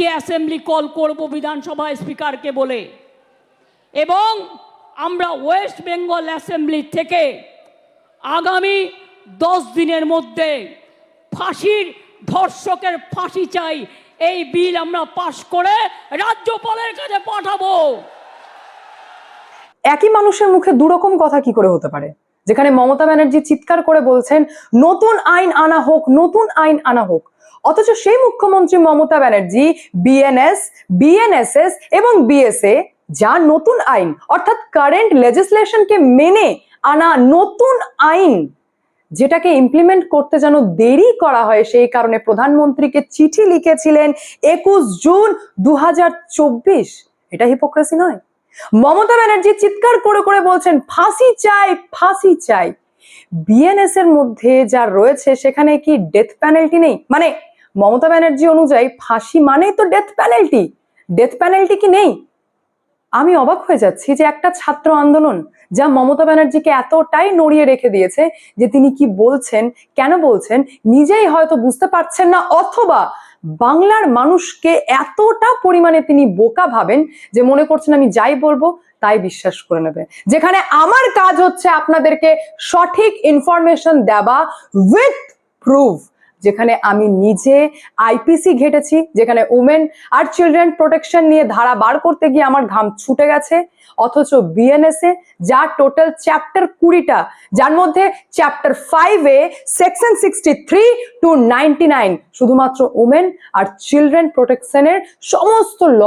আজকে assembly call করব বিধানসভায় স্পিকারকে বলে। এবং আমরা ওয়েস্ট বেঙ্গল অ্যাসেম্বলি থেকে আগামী দশ দিনের মধ্যে ফাঁসির ধর্ষকের ফাঁসি চাই, এই বিল আমরা পাশ করে রাজ্যপালের কাছে পাঠাবো। একই মানুষের মুখে দুরকম কথা কি করে হতে পারে? যেখানে মমতা ব্যানার্জি চিৎকার করে বলছেন, নতুন আইন আনা হোক, নতুন আইন আনা হোক। অথচ সেই মুখ্যমন্ত্রী মমতা ব্যানার্জি বিএনএস বিএনএসএস এবং বিএসএ যা নতুন আইন, অর্থাৎ কারেন্ট লেজিসলেশনকে মেনে আনা নতুন আইন, যেটাকে ইমপ্লিমেন্ট করতে যেন দেরি করা হয়, সেই কারণে প্রধানমন্ত্রীকে চিঠি লিখেছিলেন একুশ জুন দু হাজার চব্বিশ। এটা হিপোক্রেসি নয়। মমতা ব্যানার্জি চিৎকার করে করে বলছেন, ফাঁসি চাই ফাঁসি চাই। বিএনএস এর মধ্যে যা রয়েছে, সেখানে কি ডেথ পেনাল্টি নেই? মানে মমতা ব্যানার্জি অনুযায়ী ফাঁসি মানেই তো ডেথ পেনাল্টি ডেথ পেনাল্টি কি নেই? আমি অবাক হয়ে যাচ্ছি যে একটা ছাত্র আন্দোলন যা মমতা ব্যানার্জিকে এতটাই নড়িয়ে রেখে দিয়েছে যে তিনি কি বলছেন, কেন বলছেন, নিজেই হয়তো বুঝতে পারছেন না, অথবা বাংলার মানুষকে এতটা পরিমাণে তিনি বোকা ভাবেন যে মনে করছেন আমি যাই বলব তাই বিশ্বাস করে নেবে। যেখানে আমার কাজ হচ্ছে আপনাদেরকে সঠিক ইনফরমেশন দেওয়া উইথ প্রুফ যেখানে আমি নিজে আইপিসি ঘেটেছি, যেখানে উমেন আর চিলড্রেন প্রোটেকশন নিয়ে ধারা বার করতে গিয়ে আমার ঘাম ছুটে গেছে, অথচ বিএনএসএ যা টোটাল চ্যাপ্টার কুড়িটা, যার মধ্যে চ্যাপ্টার ফাইভে section sixty three to ninety nine শুধুমাত্র উমেন আর চিলড্রেন প্রোটেকশনের সমস্ত ল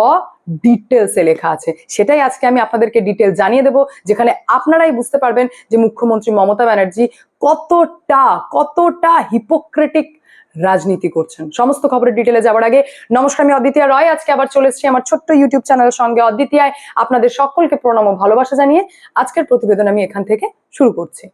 ডিটেলসে লেখা আছে। সেটাই আজকে আমি আপনাদেরকে ডিটেল জানিয়ে দেব, যেখানে আপনারাই বুঝতে পারবেন যে মুখ্যমন্ত্রী মমতা ব্যানার্জি কতটা কতটা হিপোক্রেটিক রাজনীতি করছেন। সমস্ত খবরের ডিটেলে যাওয়ার আগে নমস্কার, আমি অদ্বিতীয় রয়। আজকে আবার চলে এসেছি আমার ছোট্ট ইউটিউব চ্যানেলের সঙ্গে। অদ্বিতীয়ায় আপনাদের সকলকে প্রণাম ও ভালোবাসা জানিয়ে আজকের প্রতিবেদন আমি এখান থেকে শুরু করছি।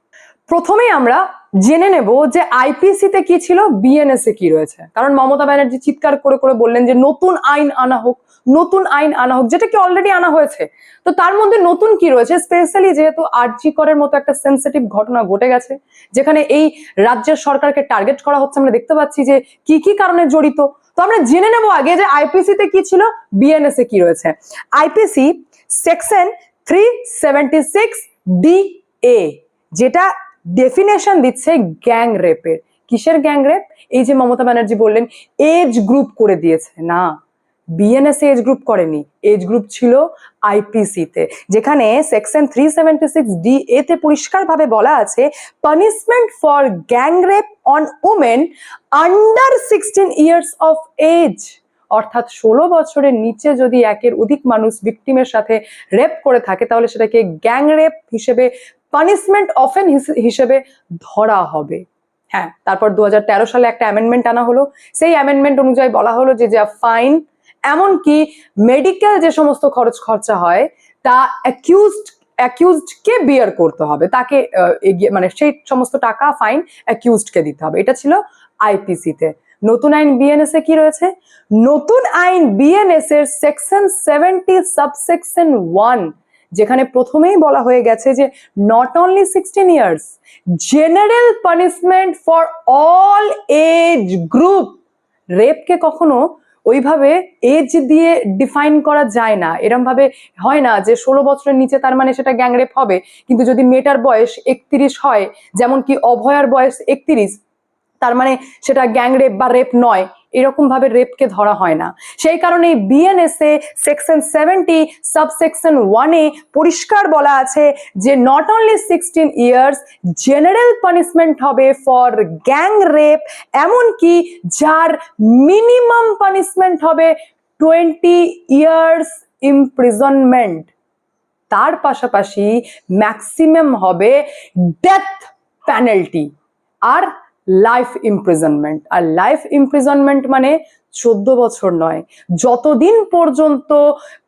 প্রথমেই আমরা জেনে নেব যে আইপিসি তে কি ছিল বিএনএস কি রয়েছে। কারণ মমতা ব্যানার্জি চিৎকার করে করে বললেন যে নতুন আইন আনা হোক, নতুন আইন আনা হোক, যেটা কি অলরেডি আনা হয়েছে। তো তার মধ্যে নতুন কি রয়েছে? স্পেশালি যেহেতু আরজি করের মতো একটা সেন্সিটিভ ঘটনা ঘটে গেছে, যেখানে এই রাজ্যের সরকারকে টার্গেট করা হচ্ছে, আমরা দেখতে পাচ্ছি যে কি কি কারণে জড়িত। তো আমরা জেনে নেব আগে যে আইপিসি তে কি ছিল বিএনএস কি রয়েছে। IPC section three seventy six D A যেটা ডেফিনেশন দিচ্ছে গ্যাং রেপের কিসের গ্যাং রেপ এই যে মমতা ব্যানার্জি বললেন এজ গ্রুপ করে দিয়েছে। না বিএনএস এজ গ্রুপ করেনি। এজ গ্রুপ ছিল আইপিসি তে, যেখানে section three seventy six D এতে পরিষ্কারভাবে বলা আছে punishment for gang rape on women under sixteen years of age অর্থাৎ ষোলো বছরের নিচে যদি একের অধিক মানুষ ভিকটিমের সাথে রেপ করে থাকে, তাহলে সেটাকে গ্যাং রেপ হিসেবে পানিশমেন্ট অফেন হিসেবে ধরা হবে। হ্যাঁ তারপর দুহাজার তেরো সালে একটা অ্যামেন্ডমেন্ট আনা হলো। সেই অ্যামেন্ডমেন্ট অনুযায়ী বলা হলো যে, যা ফাইন এমনকি মেডিকেল যে সমস্ত খরচ খরচা হয়, তা অ্যাকিউজড অ্যাকিউজডকে বিয়ার করতে হবে। তাকে মানে সেই সমস্ত টাকা ফাইন অ্যাকিউজডকে দিতে হবে। এটা ছিল আইপিসিতে নতুন আইন বিএনএস এ কি রয়েছে? নতুন আইন বিএনএস এর সেকশন সেভেন্টি সাবসেকশন ওয়ান যেখানে প্রথমেই বলা হয়ে গেছে যে not only sixteen years general punishment for all age group রেপকে কখনো ওইভাবে এজ দিয়ে ডিফাইন করা যায় না। এরম ভাবে হয় না যে ষোলো বছরের নিচে তার মানে সেটা গ্যাংরেপ হবে, কিন্তু যদি মেয়েটার বয়স একত্রিশ হয়, যেমন কি অভয়ার বয়স একত্রিশ, তার মানে সেটা গ্যাংরেপ বা রেপ নয়। এরকম ভাবে রেপকে ধরা হয় না। সেই কারণে বিএনএসএ সেকশন সেভেন্টি সাবসেকশন ওয়ানে পরিষ্কার বলা আছে যে not only sixteen years general punishment হবে ফর গ্যাং রেপ এমনকি যার মিনিমাম পানিশমেন্ট হবে টোয়েন্টি ইয়ার্স ইমপ্রিজনমেন্ট তার পাশাপাশি ম্যাক্সিমাম হবে ডেথ পেনাল্টি আর লাইফ ইমপ্রিজনমেন্ট আর লাইফ ইমপ্রিজনমেন্ট মানে চোদ্দ বছর নয়। যতদিন পর্যন্ত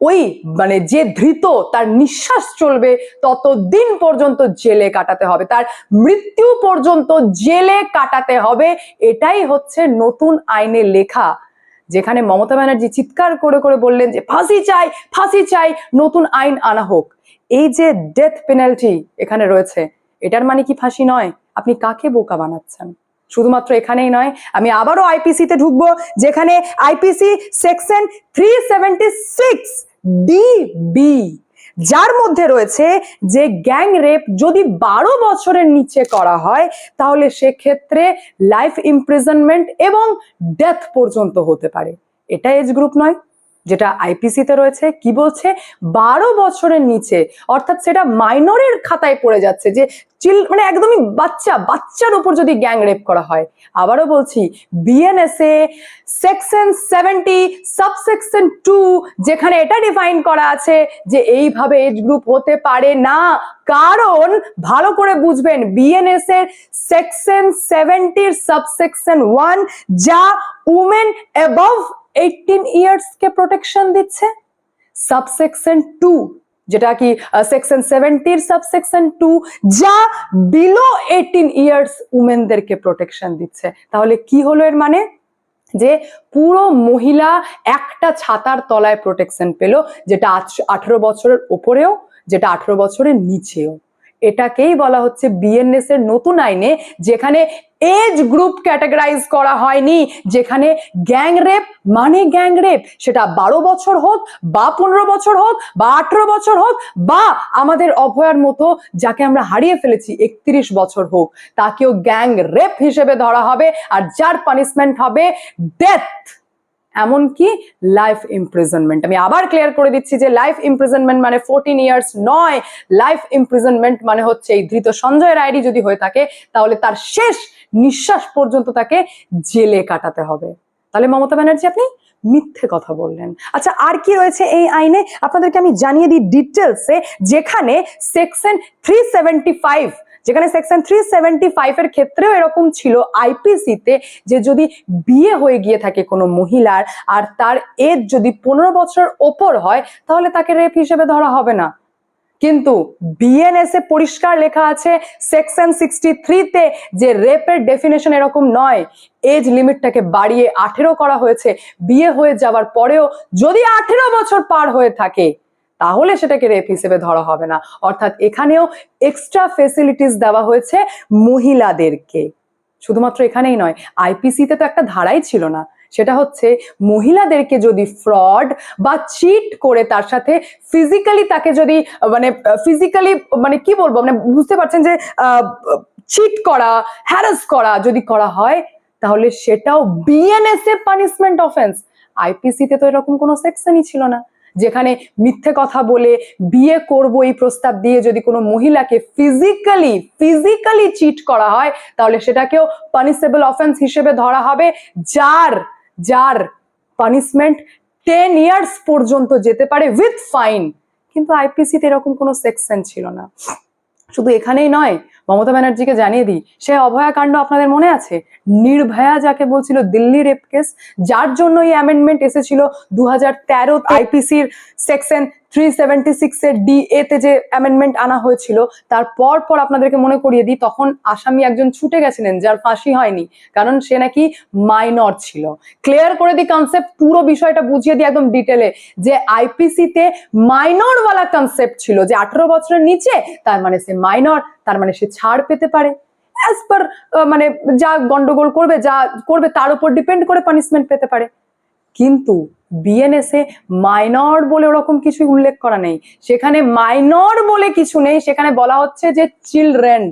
ওই মানে যে ধৃত তার নিঃশ্বাস চলবে, ততদিন পর্যন্ত জেলে কাটাতে হবে। তার মৃত্যু পর্যন্ত জেলে কাটাতে হবে। এটাই হচ্ছে নতুন আইনে লেখা। যেখানে মমতা ব্যানার্জি চিৎকার করে করে বললেন যে, ফাঁসি চাই ফাঁসি চাই, নতুন আইন আনা হোক। এই যে ডেথ পেনাল্টি এখানে রয়েছে, এটার মানে কি ফাঁসি নয়? আপনি কাকে বোকা বানাচ্ছেন? শুধুমাত্র এখানেই নয়, আমি আবারও আইপিসিতে ঢুকবো, যেখানে IPC section three seventy six যার মধ্যে রয়েছে যে গ্যাং রেপ যদি বারো বছরের নিচে করা হয়, তাহলে সেক্ষেত্রে লাইফ ইমপ্রিজনমেন্ট এবং ডেথ পর্যন্ত হতে পারে। এটা এজ গ্রুপ নয়। যেটা আইপিসিতে রয়েছে, কি বলছে? বারো বছরের নিচে, অর্থাৎ সেটা মাইনরের খাতায় পড়ে যাচ্ছে যে চিল মানে একদমই বাচ্চা, বাচ্চার উপর যদি গ্যাং রেপ করা হয়। আবারও বলছি বিএনএসএ সেকশন সেভেন্টি সাবসেকশন টু যেখানে এটা ডিফাইন করা আছে যে এইভাবে এজ গ্রুপ হতে পারে না। কারণ, ভালো করে বুঝবেন বিএনএস এর সেকশন সেভেন্টির সাবসেকশন ওয়ান যা উমেন অ্যাবভ এইটিন ইয়ার্স কে প্রোটেকশন দিচ্ছে। সাবসেকশন টু যেটা কি সেকশন সেভেন্টির সাবসেকশন টু যা বিলো এইটিন ইয়ার্স উমেনদেরকে প্রোটেকশন দিচ্ছে। তাহলে কি হলো এর মানে? যে পুরো মহিলা একটা ছাতার তলায় প্রোটেকশন পেল, যেটা আঠারো বছরের ওপরেও, যেটা আঠারো বছরের নিচেও। এটাকেই বলা হচ্ছে বিএনএস এর নতুন আইনে, যেখানে এজ গ্রুপ ক্যাটাগরাইজ করা হয়নি, যেখানে গ্যাং রেপ মানে গ্যাং রেপ সেটা বারো বছর হোক, বা পনেরো বছর হোক, বা আঠেরো বছর হোক, বা আমাদের অভয়ার মতো যাকে আমরা হারিয়ে ফেলেছি, একত্রিশ বছর হোক, তাকেও গ্যাং রেপ হিসেবে ধরা হবে, আর যার পানিশমেন্ট হবে ডেথ এমনকি লাইফ ইমপ্রিজনমেন্ট আমি আবার ক্লিয়ার করে দিচ্ছি যে লাইফ ইমপ্রিজনমেন্ট মানে ফোরটিন ইয়ার্স নয়। লাইফ ইমপ্রিজনমেন্ট মানে হচ্ছে এই ধৃত সঞ্জয় রায়ডি যদি হয়ে থাকে, তাহলে তার শেষ নিঃশ্বাস পর্যন্ত তাকে জেলে কাটাতে হবে। তাহলে মমতা ব্যানার্জি আপনি মিথ্যে কথা বললেন। আচ্ছা আর কি রয়েছে এই আইনে? আপনাদেরকে আমি জানিয়ে দিই ডিটেলসে যেখানে সেকশন থ্রি সেভেন্টি ফাইভ যেখানে সেকশন থ্রি সেভেন্টি ফাইভ এর ক্ষেত্রেও এরকম ছিল আইপিসিতে যে যদি বিয়ে হয়ে গিয়ে থাকে কোনো মহিলার আর তার এজ যদি পনেরো বছর ওপর হয়, তাহলে তাকে রেপ হিসেবে ধরা হবে না। কিন্তু বিএনএস এ পরিষ্কার লেখা আছে সেকশন সিক্সটি থ্রিতে যে রেপের ডেফিনেশন এরকম নয় এজ লিমিটটাকে বাড়িয়ে আঠেরো করা হয়েছে। বিয়ে হয়ে যাওয়ার পরেও যদি আঠেরো বছর পার হয়ে থাকে তাহলে সেটাকে রেপ হিসেবে ধরা হবে না। অর্থাৎ এখানেও এক্সট্রা ফেসিলিটিস দেওয়া হয়েছে মহিলাদেরকে। শুধুমাত্র এখানেই নয় আইপিসিতে তো একটা ধারাই ছিল না। সেটা হচ্ছে মহিলাদেরকে যদি ফ্রড বা চিট করে তার সাথে ফিজিক্যালি তাকে যদি মানে ফিজিক্যালি মানে কি বলব মানে বুঝতে পারছেন যে চিট করা হ্যারাস করা যদি করা হয়, তাহলে সেটাও বিএনএস এ পানিশমেন্ট অফেন্স আইপিসিতে তো এরকম কোনো সেকশনই ছিল না। যেখানে মিথ্যে কথা বলে বিয়ে করব এই প্রস্তাব দিয়ে যদি কোনো মহিলাকে ফিজিক্যালি ফিজিক্যালি চিট করা হয়, তাহলে সেটাকেও পানিশেবল অফেন্স হিসেবে ধরা হবে, যার যার পানিশমেন্ট টেন ইয়ার্স পর্যন্ত যেতে পারে উইথ ফাইন কিন্তু আইপিসিতে এরকম কোনো সেকশন ছিল না। শুধু এখানেই নয়, মমতা ব্যানার্জিকে জানিয়ে দিই, সে অভয়া কাণ্ড আপনাদের মনে আছে? নির্ভয়া যাকে বলছিল দিল্লি রেপ কেস যার জন্য এই অ্যামেন্ডমেন্ট এসেছিল দু হাজার তেরো আইপিসির সেকশন থ্রি সেভেন্টি সিক্স এর ডি এতে যে অ্যামেন্ডমেন্ট আনা হয়েছিল, তার পর আপনাদেরকে মনে করিয়ে দিই, তখন আসামি একজন ছুটে গেছিলেন, যার ফাঁসি হয়নি, কারণ সে নাকি মাইনর ছিল। ক্লিয়ার করে দিই কনসেপ্ট পুরো বিষয়টা বুঝিয়ে দিই একদম ডিটেলে যে আইপিসিতে মাইনর ওয়ালা কনসেপ্ট ছিল, যে আঠারো বছরের নিচে, তার মানে সে মাইনর তার মানে সে ছাড় পেতে পারে। অ্যাজ পার মানে যা গন্ডগোল করবে, যা করবে, তার উপর ডিপেন্ড করে পানিশমেন্ট পেতে পারে। কিন্তু বিএনএসএ মাইনর বলে ওরকম কিছুই উল্লেখ করা নেই। সেখানে মাইনর বলে কিছু নেই, সেখানে বলা হচ্ছে যে চিলড্রেন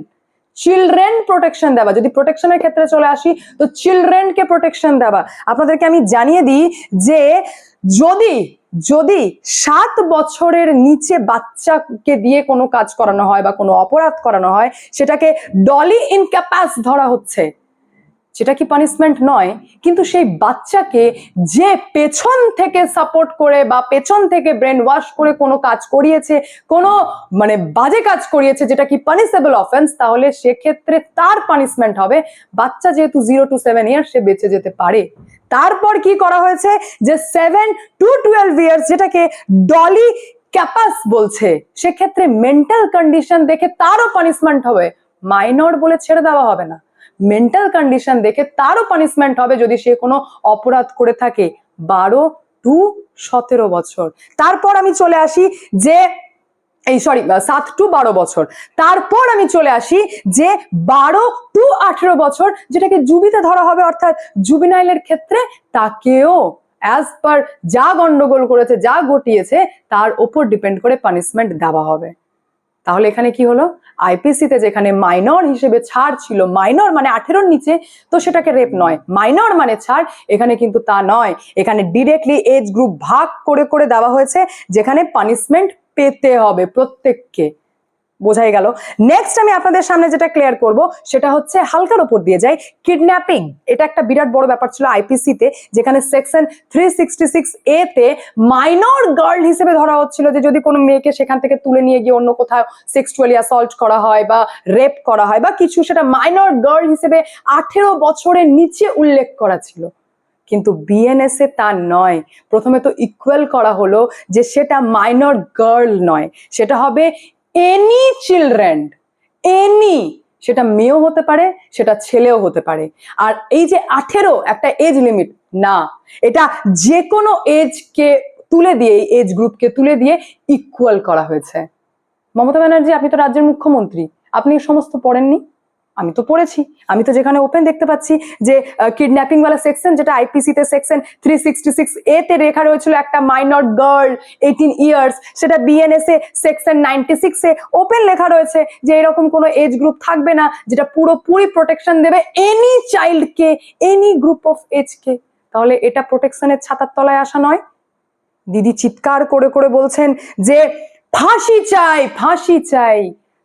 চিলড্রেন প্রোটেকশন দেওয়া। যদি প্রোটেকশনের ক্ষেত্রে চলে আসি, তো চিলড্রেনকে প্রোটেকশন দেওয়া। আপনাদেরকে আমি জানিয়ে দিই যে যদি যদি সাত বছরের নিচে বাচ্চাকে দিয়ে কোনো কাজ করানো হয় বা কোনো অপরাধ করানো হয়, সেটাকে ডলি ইনক্যাপাস ধরা হচ্ছে। সেটা কি পানিশমেন্ট নয়, কিন্তু সেই বাচ্চাকে যে পেছন থেকে সাপোর্ট করে বা পেছন থেকে ব্রেন ওয়াশ করে কোনো কাজ করিয়েছে, কোনো মানে বাজে কাজ করিয়েছে যেটা কি পানিশেবল অফেন্স তাহলে সেক্ষেত্রে তার পানিশমেন্ট হবে। বাচ্চা যেহেতু জিরো টু সেভেন ইয়ার সে বেঁচে যেতে পারে। তারপর কি করা হয়েছে যে সেভেন টু টুয়েলভ ইয়ার্স যেটাকে ডলি ক্যাপাস বলছে, সেক্ষেত্রে মেন্টাল কন্ডিশন দেখে তারও পানিশমেন্ট হবে। মাইনর বলে ছেড়ে দেওয়া হবে না। মেন্টাল কন্ডিশন দেখে তারও পানিশমেন্ট হবে যদি সে কোনো অপরাধ করে থাকে। বারো টু সতেরো বছর। তারপর আমি চলে আসি যে, এই সরি সাত টু বারো বছর। তারপর আমি চলে আসি যে, বারো টু আঠেরো বছর, যেটাকে জুবিতে ধরা হবে অর্থাৎ জুবিনাইলের ক্ষেত্রে তাকেও অ্যাজ পার যা গন্ডগোল করেছে, যা ঘটিয়েছে, তার ওপর ডিপেন্ড করে পানিশমেন্ট দেওয়া হবে। তাহলে এখানে কি হলো? আইপিসিতে যেখানে মাইনর হিসেবে ছাড় ছিল মাইনর মানে আঠেরোর নিচে, তো সেটাকে রেপ নয়। মাইনর মানে ছাড়, এখানে কিন্তু তা নয়। এখানে ডিরেক্টলি এজ গ্রুপ ভাগ করে করে দেওয়া হয়েছে, যেখানে পানিশমেন্ট পেতে হবে প্রত্যেককে। বোঝাই গেল। নেক্সট আমি আপনাদের সামনে যেটা ক্লিয়ার করব, সেটা হচ্ছে হালকার ওপর দিয়ে যাই। কিডন্যাপিং এটা একটা বিরাট বড় ব্যাপার ছিল আইপিসিতে যেখানে section three sixty six A তে মাইনর গার্ল হিসেবে ধরা হচ্ছিল যে যদি কোনো মেয়েকে সেখান থেকে তুলে নিয়ে গিয়ে অন্য কোথাও সেক্সুয়ালি অ্যাসল্ট করা হয় বা রেপ করা হয় বা কিছু সেটা মাইনর গার্ল হিসেবে আঠেরো বছরের নিচে উল্লেখ করা ছিল। কিন্তু বিএনএস এ তা নয়। প্রথমে তো ইকুয়াল করা হলো যে সেটা মাইনর গার্ল নয়। সেটা হবে এনি চিলড্রেন এনি সেটা মেয়েও হতে পারে, সেটা ছেলেও হতে পারে। আর এই যে আঠেরো, একটা এজ লিমিট না। এটা যে কোনো এজকে তুলে দিয়ে, এই এজ গ্রুপকে তুলে দিয়ে ইকুয়াল করা হয়েছে। মমতা ব্যানার্জি, আপনি তো রাজ্যের মুখ্যমন্ত্রী। আপনি সমস্ত পড়েননি? আমি তো পড়েছি। আমি তো যেখানে ওপেন দেখতে পাচ্ছি যে কিডন্যাপিং ওয়ালা সেকশন যেটা আইপিসি তে section three sixty six A তে রেখা রয়েছিল একটা মাইনর গার্ল এইটিন ইয়ার্স সেটা বিএনএস এ সেকশন নাইনটি সিক্স ওপেন লেখা রয়েছে যে, এরকম কোনো এজ গ্রুপ থাকবে না, যেটা পুরোপুরি প্রোটেকশন দেবে এনি চাইল্ডকে এনি গ্রুপ অফ এজকে তাহলে এটা প্রোটেকশনের ছাতার তলায় আসা নয়। দিদি চিৎকার করে করে বলছেন যে, ফাঁসি চাই ফাঁসি চাই।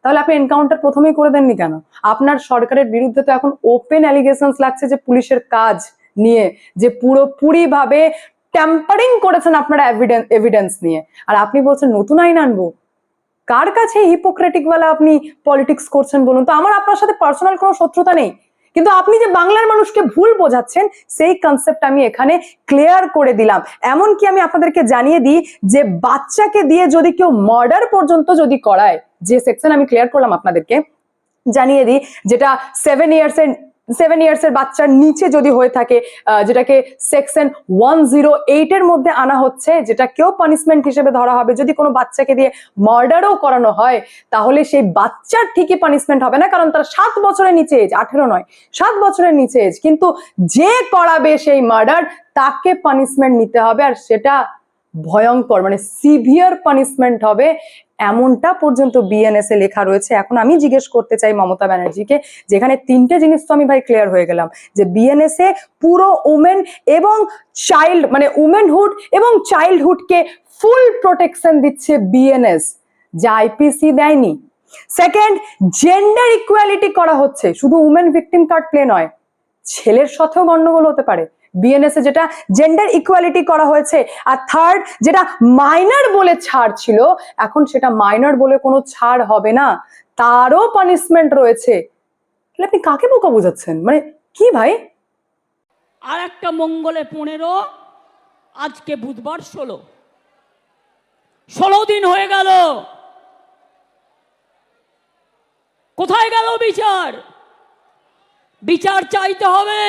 তাহলে আপনি এনকাউন্টার প্রথমেই করে দেননি কেন? আপনার সরকারের বিরুদ্ধে তো এখন ওপেন অ্যালিগেশনস লাগছে যে পুলিশের কাজ নিয়ে, যে পুরোপুরিভাবে ট্যাম্পারিং করেছেন আপনারা এভিডেন্স নিয়ে। আর আপনি বলছেন, নতুন আইন আনব? কার কাছে হিপোক্রেটিকওয়ালা আপনি পলিটিক্স করছেন বলুন তো? আমার আপনার সাথে পার্সোনাল কোনো শত্রুতা নেই। কিন্তু আপনি যে বাংলার মানুষকে ভুল বোঝাচ্ছেন, সেই কনসেপ্ট আমি এখানে ক্লিয়ার করে দিলাম। এমন কি আমি আপনাদেরকে জানিয়ে দিই যে বাচ্চাকে দিয়ে যদি কেউ মার্ডার পর্যন্ত যদি করায়, যে সেকশন আমি ক্লিয়ার করলাম আপনাদেরকে, জানিয়ে দিই, যেটা সেভেন ইয়ার্স এর সেভেন ইয়ার্স এর বাচ্চার নিচে যদি হয়ে থাকে যেটাকে সেকশন ওয়ান জিরো এইটের মধ্যে আনা হচ্ছে যেটা কেউ পানিশমেন্ট হিসেবে ধরা হবে, যদি কোনো বাচ্চাকে দিয়ে মার্ডারও করানো হয়, তাহলে সেই বাচ্চার ঠিকই পানিশমেন্ট হবে না, কারণ তার সাত বছরের নিচে এজ আঠেরো নয়, সাত বছরের নিচে এজ কিন্তু যে করাবে সেই মার্ডার তাকে পানিশমেন্ট নিতে হবে, আর সেটা ভয়ঙ্কর মানে সিভিয়ার পানিশমেন্ট হবে এমনটা পর্যন্ত বিএনএস এ লেখা রয়েছে। এখন আমি জিজ্ঞেস করতে চাই মমতা ব্যানার্জিকে, যেখানে তিনটে জিনিস তো আমি ভাই ক্লিয়ার হয়ে গেলাম, যে বিএনএস এ পুরো উমেন এবং চাইল্ড মানে উমেনহুড এবং চাইল্ডহুডকে ফুল প্রোটেকশন দিচ্ছে বিএনএস যা আইপিসি দেয়নি। সেকেন্ড জেন্ডার ইকুয়ালিটি করা হচ্ছে। শুধু উমেন ভিকটিম কার্ড প্লে নয়, ছেলের সাথেও গন্ডগোল হতে পারে। বিএনএস এ যেটা জেন্ডার ইকুয়ালিটি করা হয়েছে, আর থার্ড যেটা মাইনার বলে ছাড় ছিল, এখন সেটা মাইনার বলে কোনো ছাড় হবে না। তারও পানিশমেন্ট রয়েছে। তাহলে আপনি কাকে বোকা বোঝাচ্ছেন? মানে কি ভাই? আর একটা মঙ্গলে পনেরো, আজকে বুধবার ষোলো। ষোলো দিন হয়ে গেল। কোথায় গেল বিচার? বিচার চাইতে হবে।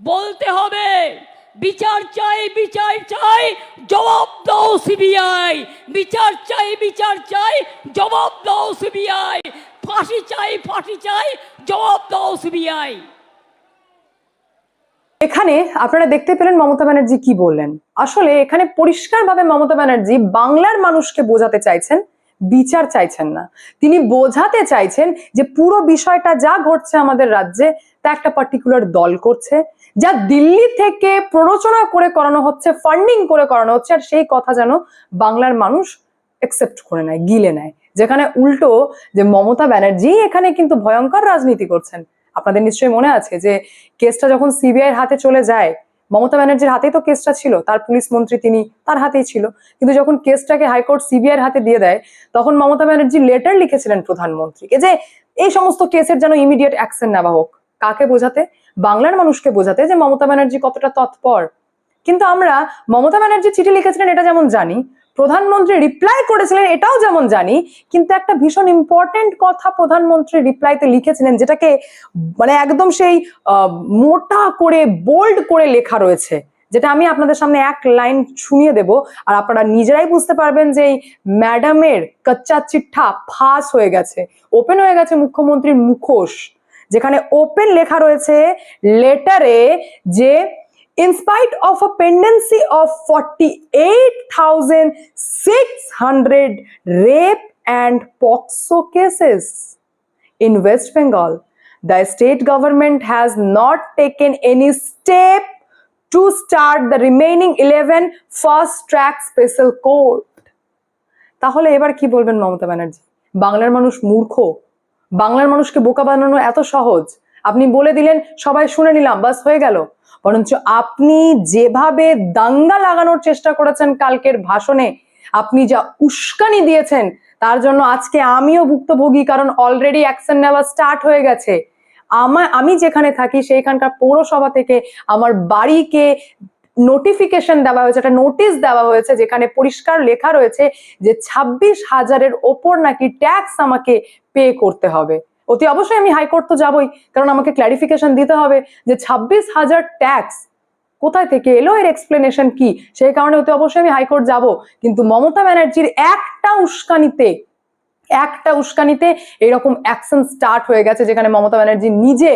বলতে হবে, বিচার চাই বিচার চাই, জবাব দাও সিবিআই বিচার চাই বিচার চাই, জবাব দাও সিবিআই ফাঁসি চাই ফাঁসি চাই, জবাব দাও সিবিআই এখানে আপনারা দেখতে পেলেন মমতা ব্যানার্জি কি বললেন। আসলে এখানে পরিষ্কারভাবে মমতা ব্যানার্জি বাংলার মানুষকে বোঝাতে চাইছেন, বিচার চাইছেন না। তিনি বোঝাতে চাইছেন যে পুরো বিষয়টা যা ঘটছে আমাদের রাজ্যে, তা একটা পার্টিকুলার দল করছে যা দিল্লি থেকে প্ররোচনা করে করানো হচ্ছে ফান্ডিং করে করানো হচ্ছে, আর সেই কথা যেন বাংলার মানুষ একসেপ্ট করে নেয়, গিলে নেয়। যেখানে উল্টো যে মমতা ব্যানার্জি এখানে কিন্তু ভয়ঙ্কর রাজনীতি করছেন। আপনাদের নিশ্চয়ই মনে আছে যে কেসটা যখন সিবিআই হাতে চলে যায়, মমতা ব্যানার্জির হাতেই তো কেসটা ছিল, তার পুলিশ মন্ত্রী তিনি তার হাতেই ছিল। কিন্তু যখন কেসটাকে হাইকোর্ট সিবিআই এর হাতে দিয়ে দেয়, তখন মমতা ব্যানার্জি লেটার লিখেছিলেন প্রধানমন্ত্রীকে যে এই সমস্ত কেসের যেন ইমিডিয়েট অ্যাকশন নেওয়া হোক। কাকে বোঝাতে? বাংলার মানুষকে বোঝাতে যে মমতা ব্যানার্জি কতটা তৎপর। কিন্তু আমরা মমতা ব্যানার্জি চিঠি লিখেছিলেন, এটা যেমন জানি। প্রধানমন্ত্রী রিপ্লাই করেছিলেন, এটাও যেমন জানি। কিন্তু একটা ভীষণ ইম্পর্টেন্ট কথা প্রধানমন্ত্রী রিপ্লাইতে লিখেছিলেন, যেটাকে মানে একদম সেই মোটা করে বোল্ড করে লেখা রয়েছে। যেটা আমি আপনাদের সামনে এক লাইন শুনিয়ে দেব, আর আপনারা নিজেরাই বুঝতে পারবেন যে এই ম্যাডামের কচ্চা চিঠা ফাঁস হয়ে গেছে। ওপেন হয়ে গেছে মুখ্যমন্ত্রীর মুখোশ। যেখানে ওপেন লেখা রয়েছে লেটারে যে spite of a pendency of 48,600 rape and POXO cases in West Bengal, the state government has not taken any step to start the remaining 11 fast track special court. তাহলে এবার কি বলবেন মমতা ব্যানার্জি বাংলার মানুষ মূর্খ বাংলার মানুষকে বোকা বানানো এত সহজ। আপনি বলে দিলেন, সবাই শুনে নিলাম, বাস হয়ে গেল। বরঞ্চ আপনি যেভাবে দাঙ্গা লাগানোর চেষ্টা করেছেন কালকের ভাষণে, আপনি যা উস্কানি দিয়েছেন, তার জন্য আজকে আমিও ভুক্তভোগী, কারণ অলরেডি অ্যাকশন নেওয়া স্টার্ট হয়ে গেছে। আমার আমি যেখানে থাকি, সেইখানকার পৌরসভা থেকে আমার বাড়িকে নোটিফিকেশন দেওয়া হয়েছে, একটা নোটিশ দেওয়া হয়েছে যেখানে পরিষ্কার লেখা রয়েছে যে ছাব্বিশ হাজারের ওপর নাকি ট্যাক্স আমাকে পে করতে হবে। অতি অবশ্যই আমি হাইকোর্ট তো যাবই, কারণ আমাকে ক্ল্যারিফিকেশন দিতে হবে যে ছাব্বিশ হাজার ট্যাক্স কোথায় থেকে এলো, এর এক্সপ্লেনেশন কি? সেই কারণে অতি অবশ্যই আমি হাইকোর্ট যাব। কিন্তু মমতা ব্যানার্জির একটা উস্কানিতে একটা উস্কানিতে এরকম অ্যাকশন স্টার্ট হয়ে গেছে, যেখানে মমতা ব্যানার্জি নিজে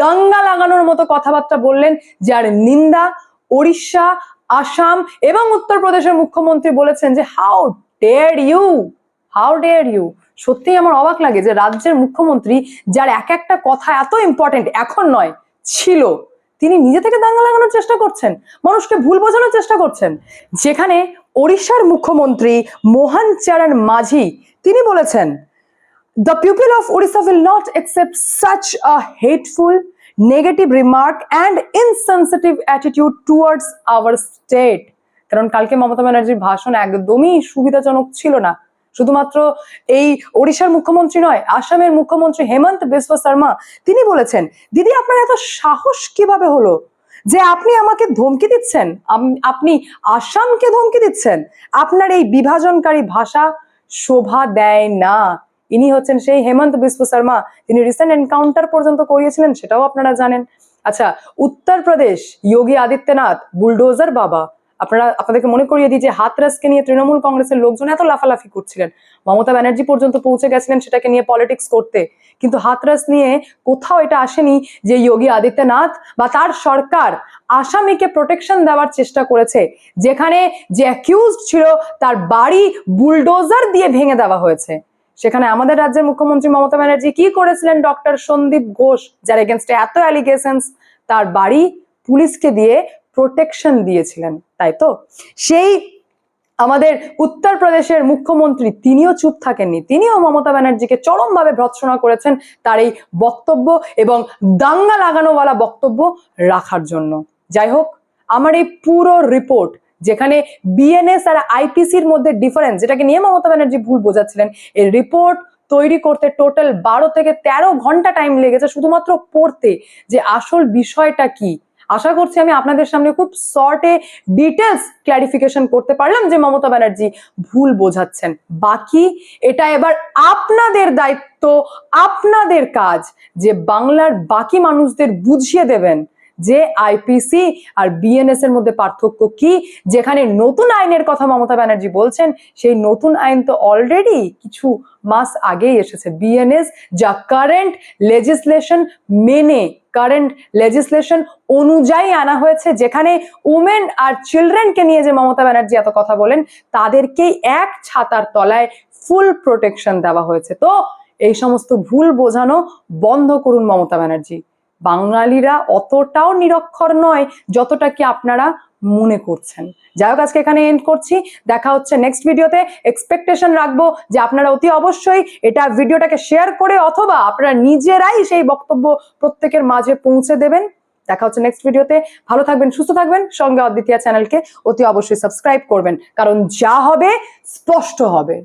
দাঙ্গা লাগানোর মতো কথাবার্তা বললেন, যার নিন্দা ওড়িশা আসাম এবং উত্তরপ্রদেশের মুখ্যমন্ত্রী বলেছেন যে how dare you how dare you সত্যিই আমার অবাক লাগে যে রাজ্যের মুখ্যমন্ত্রী যার এক একটা কথা এত ইম্পর্টেন্ট এখন নয় ছিল তিনি নিজে থেকে দাঙ্গা লাগানোর চেষ্টা করছেন মানুষকে ভুল বোঝানোর চেষ্টা করছেন। যেখানে ওড়িশার মুখ্যমন্ত্রী মোহন চরণ মাঝি তিনি বলেছেন the people of Odisha will not accept such a hateful, negative remark and insensitive attitude towards our state কারণ কালকে মমতা ব্যানার্জির ভাষণ একদমই সুবিধাজনক ছিল না। শুধুমাত্র এই ওড়িশার মুখ্যমন্ত্রী নয়, আসামের মুখ্যমন্ত্রী হেমন্ত বিশ্ব শর্মা, তিনি বলেছেন, দিদি, আপনার এত সাহস কীভাবে হলো? যে আপনি আমাকে ধমকি দিচ্ছেন আপনি আসামকে ধমকি দিচ্ছেন, আপনার এই বিভাজনকারী ভাষা শোভা দেয় না। ইনি হচ্ছেন সেই হেমন্ত বিশ্ব শর্মা। তিনি রিসেন্ট এনকাউন্টার পর্যন্ত করিয়েছিলেন, সেটাও আপনারা জানেন। আচ্ছা উত্তরপ্রদেশ, যোগী আদিত্যনাথ বুলডোজার বাবা। আপনারা, আপনাদেরকে মনে করিয়ে দিই যে হাতরাসকে নিয়ে তৃণমূল কংগ্রেসের লোকজন এত লাফালাফি করছিলেন। মমতা ব্যানার্জি পর্যন্ত পৌঁছে গেছিলেন সেটাকে নিয়ে পলিটিক্স করতে। কিন্তু হাতরাস নিয়ে কোথাও এটা আসেনি যে যোগী আদিত্যনাথ বা তার সরকার আসামিকে প্রোটেকশন দেওয়ার চেষ্টা করেছে, যেখানে যে অ্যাকিউজড ছিল তার বাড়ি বুলডোজার দিয়ে ভেঙে দেওয়া হয়েছে। সেখানে আমাদের রাজ্যের মুখ্যমন্ত্রী মমতা ব্যানার্জি কি করেছিলেন? ডক্টর সন্দীপ ঘোষ, যার এগেনস্টে এত অ্যালিগেশনস তার বাড়ি পুলিশকে দিয়ে প্রোটেকশন দিয়েছিলেন, তাই তো? সেই আমাদের উত্তরপ্রদেশের মুখ্যমন্ত্রী, তিনিও চুপ থাকেননি। তিনিও মমতা ব্যানার্জিকে চরমভাবে ভর্ৎসনা করেছেন তার এই বক্তব্য এবং দাঙ্গা লাগানোওয়ালা বক্তব্য রাখার জন্য। যাই হোক, আমার এই পুরো রিপোর্ট যেখানে বিএনএস আর আইপিসির মধ্যে ডিফারেন্স যেটাকে নিয়ে মমতা ব্যানার্জি ভুল বোঝাচ্ছিলেন এই রিপোর্ট তৈরি করতে টোটাল বারো থেকে তেরো ঘণ্টা টাইম লেগেছে শুধুমাত্র পড়তে। যে আসল বিষয়টা কি? আশা করছি আমি আপনাদের সামনে খুব শর্টে ডিটেলস ক্ল্যারিফিকেশন করতে পারলাম যে মমতা ব্যানার্জি ভুল বোঝাচ্ছেন। বাকি, এটা এবার আপনাদের দায়িত্ব, আপনাদের কাজ যে বাংলার বাকি মানুষদের বুঝিয়ে দেবেন। যে আইপিসি আর বিএনএস এর মধ্যে পার্থক্য কি? যেখানে নতুন আইনের কথা মমতা ব্যানার্জি বলছেন, সেই নতুন আইন তো অলরেডি কিছু মাস আগেই এসেছে। বিএনএস যা কারেন্ট লেজিসলেশন মেনে কারেন্ট লেজিসলেশন অনুযায়ী আনা হয়েছে, যেখানে উমেন আর চিলড্রেনকে নিয়ে যে মমতা ব্যানার্জি এত কথা বলেন, তাদেরকেই এক ছাতার তলায় ফুল প্রোটেকশন দেওয়া হয়েছে। তো এই সমস্ত ভুল বোঝানো বন্ধ করুন মমতা ব্যানার্জি। বাঙালিরা অতটাও নিরক্ষর নয় যতটা কি আপনারা মনে করছেন। যাই হোক, আজকে এখানে এন্ড করছি। দেখা হচ্ছে নেক্সট ভিডিওতে এক্সপেকটেশন রাখব যে আপনারা অতি অবশ্যই এটা ভিডিওটাকে শেয়ার করে অথবা আপনারা নিজেরাই সেই বক্তব্য প্রত্যেকের মাঝে পৌঁছে দেবেন। দেখা হচ্ছে নেক্সট ভিডিওতে ভালো থাকবেন, সুস্থ থাকবেন। সঙ্গে অদ্বিতীয় চ্যানেলকে অতি অবশ্যই সাবস্ক্রাইব করবেন। কারণ যা হবে, স্পষ্ট হবে।